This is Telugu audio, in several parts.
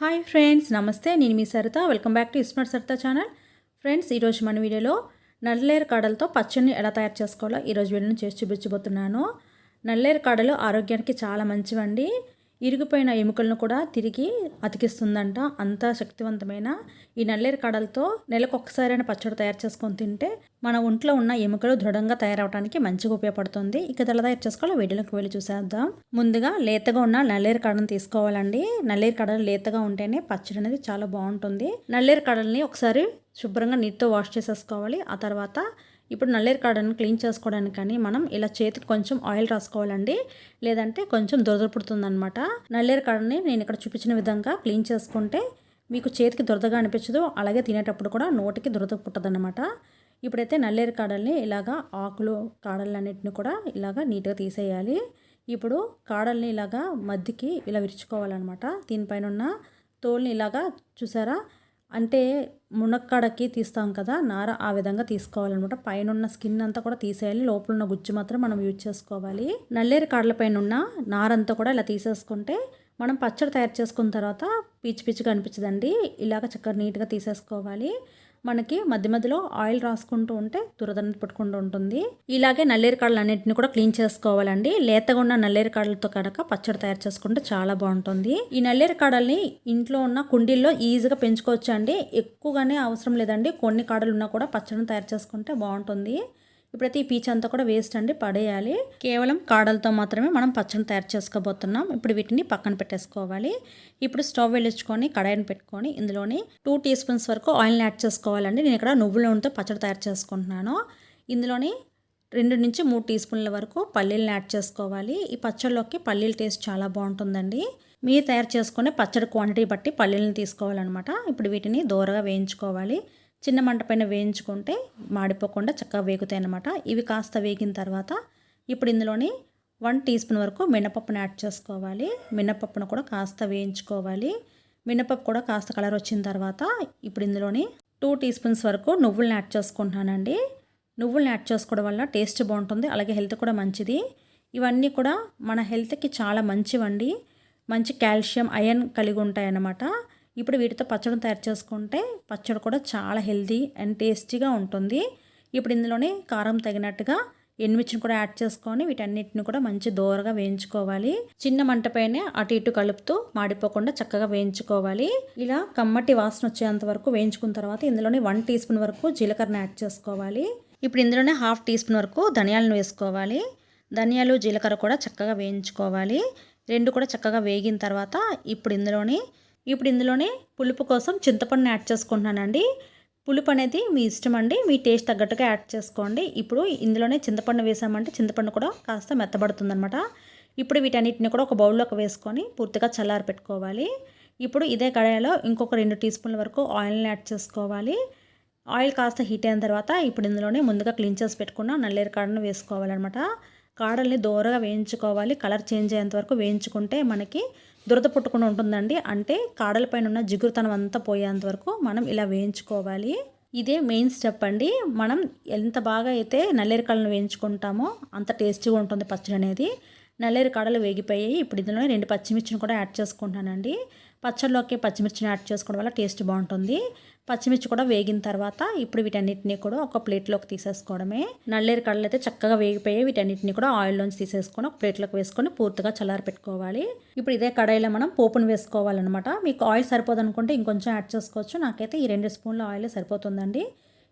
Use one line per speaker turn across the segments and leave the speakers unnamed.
హాయ్ ఫ్రెండ్స్ నమస్తే. నేను మీ Saritha. Welcome back to iSmart Saritha channel. Friends ఈరోజు మన వీడియోలో నల్లేరు కాడలతో పచ్చడిని ఎలా తయారు చేసుకోవాలో? ఈరోజు వీడియోని చేసి చూపించబోతున్నాను. నల్లేరు కాడలు ఆరోగ్యానికి చాలా మంచివండి. ఇరిగిపోయిన ఎముకలను కూడా తిరిగి అతికిస్తుందంట. అంత శక్తివంతమైన ఈ నల్లేరు కాడలతో నెలకు ఒక్కసారైనా పచ్చడి తయారు చేసుకొని తింటే మన ఒంట్లో ఉన్న ఎముకలు దృఢంగా తయారవడానికి మంచిగా ఉపయోగపడుతుంది. ఇక ఎలా తయారు చేసుకోవాలో వీడియోలోకి వెళ్ళి చూసేద్దాం. ముందుగా లేతగా ఉన్న నల్లేరు కడను తీసుకోవాలండి. నల్లేరు కడలు లేతగా ఉంటేనే పచ్చడి అనేది చాలా బాగుంటుంది. నల్లేరు కడల్ని ఒకసారి శుభ్రంగా నీటితో వాష్ చేసేసుకోవాలి. ఆ తర్వాత ఇప్పుడు నల్లేరు కాడను క్లీన్ చేసుకోవడానికి కానీ మనం ఇలా చేతికి కొంచెం ఆయిల్ రాసుకోవాలండి. లేదంటే కొంచెం దురద పుడుతుందనమాట నల్లేరు కాడని నేను ఇక్కడ చూపించిన విధంగా క్లీన్ చేసుకుంటే మీకు చేతికి దురదగా అనిపించదు. అలాగే తినేటప్పుడు కూడా నోటికి దురద పుట్టదన్నమాట. ఇప్పుడైతే నల్లేరు కాడల్ని ఇలాగా ఆకులు కాడలన్నిటిని కూడా ఇలాగా నీట్గా తీసేయాలి. ఇప్పుడు కాడల్ని ఇలాగా మధ్యకి ఇలా విరుచుకోవాలన్నమాట. దీనిపైన ఉన్న తోల్ని ఇలాగా చూసారా? అంటే మునక్కాడకి తీస్తాం కదా నార ఆ విధంగా తీసుకోవాలన్నమాట. పైన ఉన్న స్కిన్ అంతా కూడా తీసేయాలి. లోపల ఉన్న గుజ్జు మాత్రం మనం యూజ్ చేసుకోవాలి. నల్లేరు కాడల పైన ఉన్న నారంతా కూడా ఇలా తీసేసుకుంటే మనం పచ్చడి తయారు చేసుకున్న తర్వాత పీచు పీచుగా అనిపించదండి. ఇలాగ చక్కగా నీట్గా తీసేసుకోవాలి. మనకి మధ్య మధ్యలో ఆయిల్ రాసుకుంటూ ఉంటే దురదన పట్టుకుంటూ ఉంటుంది. ఇలాగే నల్లేరు కాడలు అన్నింటిని కూడా క్లీన్ చేసుకోవాలండి. లేతగా ఉన్న నల్లేరు కాడలతో కనుక పచ్చడి తయారు చేసుకుంటే చాలా బాగుంటుంది. ఈ నల్లేరు కాడల్ని ఇంట్లో ఉన్న కుండీల్లో ఈజీగా పెంచుకోవచ్చు అండి ఎక్కువగానే అవసరం లేదండి. కొన్ని కాడలు ఉన్నా కూడా పచ్చడిని తయారు చేసుకుంటే బాగుంటుంది. ఇప్పుడైతే ఈ పీచ్ అంతా కూడా వేస్ట్ అండి పడేయాలి. కేవలం కాడలతో మాత్రమే మనం పచ్చడి తయారు చేసుకోబోతున్నాం. ఇప్పుడు వీటిని పక్కన పెట్టేసుకోవాలి. ఇప్పుడు స్టవ్ వెళ్ళించుకొని కడాయిని పెట్టుకొని ఇందులోని టూ టీ స్పూన్స్ వరకు ఆయిల్ని యాడ్ చేసుకోవాలండి. నేను ఇక్కడ నువ్వుల నూనెతో పచ్చడి తయారు చేసుకుంటున్నాను. ఇందులోని రెండు నుంచి మూడు టీ స్పూన్ల వరకు పల్లీలను యాడ్ చేసుకోవాలి. ఈ పచ్చళ్ళలోకి పల్లీల టేస్ట్ చాలా బాగుంటుందండి. మీరు తయారు చేసుకునే పచ్చడి క్వాంటిటీ బట్టి పల్లీలను తీసుకోవాలన్నమాట. ఇప్పుడు వీటిని దూరగా వేయించుకోవాలి. చిన్న మంట పైన వేయించుకుంటే మాడిపోకుండా చక్కగా వేగుతాయి అన్నమాట ఇవి కాస్త వేగిన తర్వాత ఇప్పుడు ఇందులోని వన్ టీ స్పూన్ వరకు మినపప్పును యాడ్ చేసుకోవాలి. మినపప్పును కూడా కాస్త వేయించుకోవాలి. మినపప్పు కూడా కాస్త కలర్ వచ్చిన తర్వాత ఇప్పుడు ఇందులోని టూ టీ స్పూన్స్ వరకు నువ్వులను యాడ్ చేసుకుంటున్నానండి. నువ్వులను యాడ్ చేసుకోవడం వల్ల టేస్ట్ బాగుంటుంది అలాగే హెల్త్ కూడా మంచిది. ఇవన్నీ కూడా మన హెల్త్కి చాలా మంచివండి. మంచి కాల్షియం ఐరన్ కలిగి ఉంటాయి అన్నమాట ఇప్పుడు వీటితో పచ్చడి తయారు చేసుకుంటే పచ్చడి కూడా చాలా హెల్తీ అండ్ టేస్టీగా ఉంటుంది. ఇప్పుడు ఇందులోనే కారం తగినట్టుగా ఎండుమిర్చిని కూడా యాడ్ చేసుకొని వీటన్నిటిని కూడా మంచి దోరగా వేయించుకోవాలి. చిన్న మంటపైనే అటు ఇటు కలుపుతూ మాడిపోకుండా చక్కగా వేయించుకోవాలి. ఇలా కమ్మటి వాసన వచ్చేంత వరకు వేయించుకున్న తర్వాత ఇందులోనే వన్ టీ స్పూన్ వరకు జీలకర్రను యాడ్ చేసుకోవాలి. ఇప్పుడు ఇందులోనే హాఫ్ టీ స్పూన్ వరకు ధనియాలను వేసుకోవాలి. ధనియాలు జీలకర్ర కూడా చక్కగా వేయించుకోవాలి. రెండు కూడా చక్కగా వేగిన తర్వాత ఇప్పుడు ఇందులోని ఇప్పుడు ఇందులోనే పులుపు కోసం చింతపండుని యాడ్ చేసుకుంటున్నానండి. పులుపు అనేది మీ ఇష్టం అండి. మీ టేస్ట్ తగ్గట్టుగా యాడ్ చేసుకోండి. ఇప్పుడు ఇందులోనే చింతపండు వేసామంటే చింతపండు కూడా కాస్త మెత్తబడుతుందనమాట ఇప్పుడు వీటన్నిటిని కూడా ఒక బౌల్లోకి వేసుకొని పూర్తిగా చల్లారి పెట్టుకోవాలి ఇప్పుడు ఇదే కడాయిలో ఇంకొక రెండు టీ స్పూన్ల వరకు ఆయిల్ని యాడ్ చేసుకోవాలి. ఆయిల్ కాస్త హీట్ అయిన తర్వాత ఇప్పుడు ఇందులోనే ముందుగా క్లీన్ చేసి పెట్టుకున్న నల్లేరు కాడను వేసుకోవాలన్నమాట. కాడల్ని దూరగా వేయించుకోవాలి. కలర్ చేంజ్ అయ్యేంత వరకు వేయించుకుంటే మనకి దురద పుట్టకుండా ఉంటుందండి. అంటే కాడలపైన ఉన్న జిగురుతనం అంతా పోయేంత వరకు మనం ఇలా వేయించుకోవాలి. ఇదే మెయిన్ స్టెప్ అండి. మనం ఎంత బాగా అయితే నల్లేరికాడలను వేయించుకుంటామో అంత టేస్టీగా ఉంటుంది పచ్చడి అనేది నల్లేరు కాడలు వేగిపోయాయి. ఇప్పుడు ఇందులో రెండు పచ్చిమిర్చిని కూడా యాడ్ చేసుకుంటానండి పచ్చళ్ళలోకి పచ్చిమిర్చిని యాడ్ చేసుకోవడం వల్ల టేస్ట్ బాగుంటుంది. పచ్చిమిర్చి కూడా వేగిన తర్వాత ఇప్పుడు వీటన్నిటిని కూడా ఒక ప్లేట్లోకి తీసేసుకోవడమే. నల్లేరు కళ్ళు అయితే చక్కగా వేగిపోయి వీటన్నిటిని కూడా ఆయిల్లోంచి తీసేసుకొని ఒక ప్లేట్లోకి వేసుకొని పూర్తిగా చల్లారి పెట్టుకోవాలి. ఇప్పుడు ఇదే కడాయిలో మనం పోపును వేసుకోవాలన్నమాట. మీకు ఆయిల్ సరిపోదనుకుంటే ఇంకొంచెం యాడ్ చేసుకోవచ్చు. నాకైతే ఈ రెండు స్పూన్ల ఆయిల్ సరిపోతుందండి.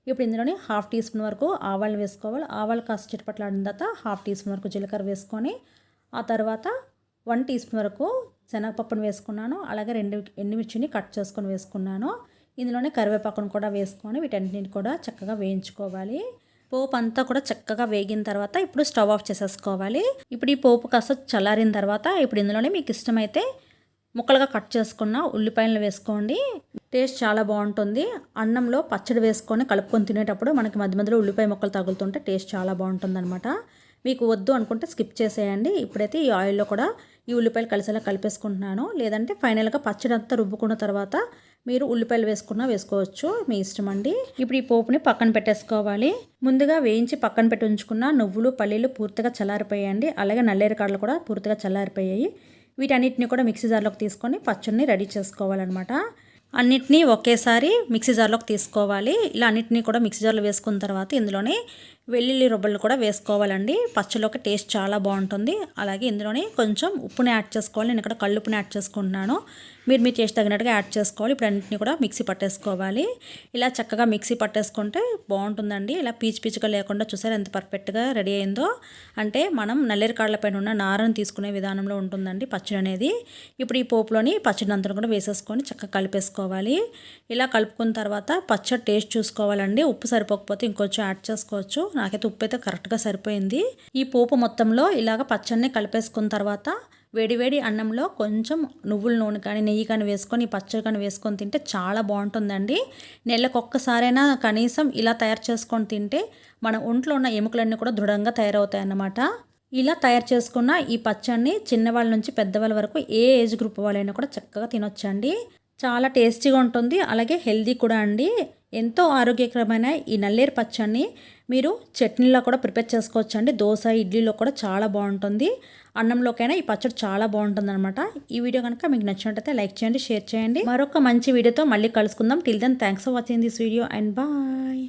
ఇప్పుడు ఇందులోనే హాఫ్ టీ స్పూన్ వరకు ఆవాలు వేసుకోవాలి. ఆవాలు కాస్త చిటపట్లాడిన తర్వాత హాఫ్ టీ స్పూన్ వరకు జీలకర్ర వేసుకొని ఆ తర్వాత వన్ టీ స్పూన్ వరకు శనగపప్పును వేసుకున్నాను. అలాగే రెండు ఎండుమిర్చిని కట్ చేసుకొని వేసుకున్నాను. ఇందులోనే కరివేపాకును కూడా వేసుకొని వీటన్నిటిని కూడా చక్కగా వేయించుకోవాలి. పోపు అంతా కూడా చక్కగా వేగిన తర్వాత ఇప్పుడు స్టవ్ ఆఫ్ చేసేసుకోవాలి. ఇప్పుడు ఈ పోపు కాస్త చల్లారిన తర్వాత ఇప్పుడు ఇందులోనే మీకు ఇష్టమైతే ముక్కలుగా కట్ చేసుకున్న ఉల్లిపాయలు వేసుకోండి. టేస్ట్ చాలా బాగుంటుంది. అన్నంలో పచ్చడి వేసుకొని కలుపుకొని తినేటప్పుడు మనకి మధ్య మధ్యలో ఉల్లిపాయ ముక్కలు తగులుతుంటే టేస్ట్ చాలా బాగుంటుంది అనమాట మీకు వద్దు అనుకుంటే స్కిప్ చేసేయండి. ఇప్పుడైతే ఈ ఆయిల్లో కూడా ఈ ఉల్లిపాయలు కలిసేలా కలిపేసుకుంటున్నాను. లేదంటే ఫైనల్గా పచ్చడి అంతా రుబ్బుకున్న తర్వాత మీరు ఉల్లిపాయలు వేసుకున్నా వేసుకోవచ్చు. మీ ఇష్టం అండి. ఇప్పుడు ఈ పోపుని పక్కన పెట్టేసుకోవాలి. ముందుగా వేయించి పక్కన పెట్టి ఉంచుకున్న నువ్వులు పల్లీలు పూర్తిగా చల్లారిపోయాయండి. అలాగే నల్లేరు కాడలు కూడా పూర్తిగా చల్లారిపోయాయి. వీటన్నిటిని కూడా మిక్సీ జార్లోకి తీసుకొని పచ్చడిని రెడీ చేసుకోవాలన్నమాట. అన్నిటినీ ఒకేసారి మిక్సీ జార్లోకి తీసుకోవాలి. ఇలా అన్నిటినీ కూడా మిక్సీ జార్లో వేసుకున్న తర్వాత ఇందులోనే వెల్లుల్లి రొబ్బలు కూడా వేసుకోవాలండి. పచ్చడిలోకి టేస్ట్ చాలా బాగుంటుంది. అలాగే ఇందులోనే కొంచెం ఉప్పుని యాడ్ చేసుకోవాలి. నేను ఇక్కడ కళ్ళుప్పుని యాడ్ చేసుకుంటున్నాను. మీరు మీ టేస్ట్ తగినట్టుగా యాడ్ చేసుకోవాలి. ఇప్పుడు అన్నింటినీ కూడా మిక్సీ పట్టేసుకోవాలి. ఇలా చక్కగా మిక్సీ పట్టేసుకుంటే బాగుంటుందండి. ఇలా పీచు పీచుగా లేకుండా చూసారు ఎంత పర్ఫెక్ట్గా రెడీ అయిందో. అంటే మనం నల్లేరు కాళ్ళ పైన ఉన్న నారను తీసుకునే విధానంలో ఉంటుందండి పచ్చడి అనేది. ఇప్పుడు ఈ పోపులోని పచ్చడి అంతా కూడా వేసేసుకొని చక్కగా కలిపేసుకోవాలి. ఇలా కలుపుకున్న తర్వాత పచ్చడి టేస్ట్ చూసుకోవాలండి. ఉప్పు సరిపోకపోతే ఇంకొంచెం యాడ్ చేసుకోవచ్చు. నాకైతే ఉప్పు అయితే కరెక్ట్గా సరిపోయింది. ఈ పోపు మొత్తంలో ఇలాగ పచ్చడిని కలిపేసుకున్న తర్వాత వేడివేడి అన్నంలో కొంచెం నువ్వుల నూనె కానీ నెయ్యి కానీ వేసుకొని ఈ పచ్చడి కానీ వేసుకొని తింటే చాలా బాగుంటుందండి. నెలకు ఒక్కసారైనా కనీసం ఇలా తయారు చేసుకొని తింటే మన ఒంట్లో ఉన్న ఎముకలన్నీ కూడా దృఢంగా తయారవుతాయి అన్నమాట ఇలా తయారు చేసుకున్న ఈ పచ్చడిని చిన్నవాళ్ళ నుంచి పెద్దవాళ్ళ వరకు ఏ ఏజ్ గ్రూప్ వాళ్ళైనా కూడా చక్కగా తినొచ్చండి. చాలా టేస్టీగా ఉంటుంది. అలాగే హెల్దీ కూడా అండి. ఎంతో ఆరోగ్యకరమైన ఈ నల్లేరు పచ్చడిని మీరు చట్నీలో కూడా ప్రిపేర్ చేసుకోవచ్చు అండి దోశ ఇడ్లీలో కూడా చాలా బాగుంటుంది. అన్నంలోకైనా ఈ పచ్చడి చాలా బాగుంటుంది అనమాట ఈ వీడియో కనుక మీకు నచ్చినట్టయితే లైక్ చేయండి షేర్ చేయండి. మరొక మంచి వీడియోతో మళ్ళీ కలుసుకుందాం. Till then thanks for watching this video and bye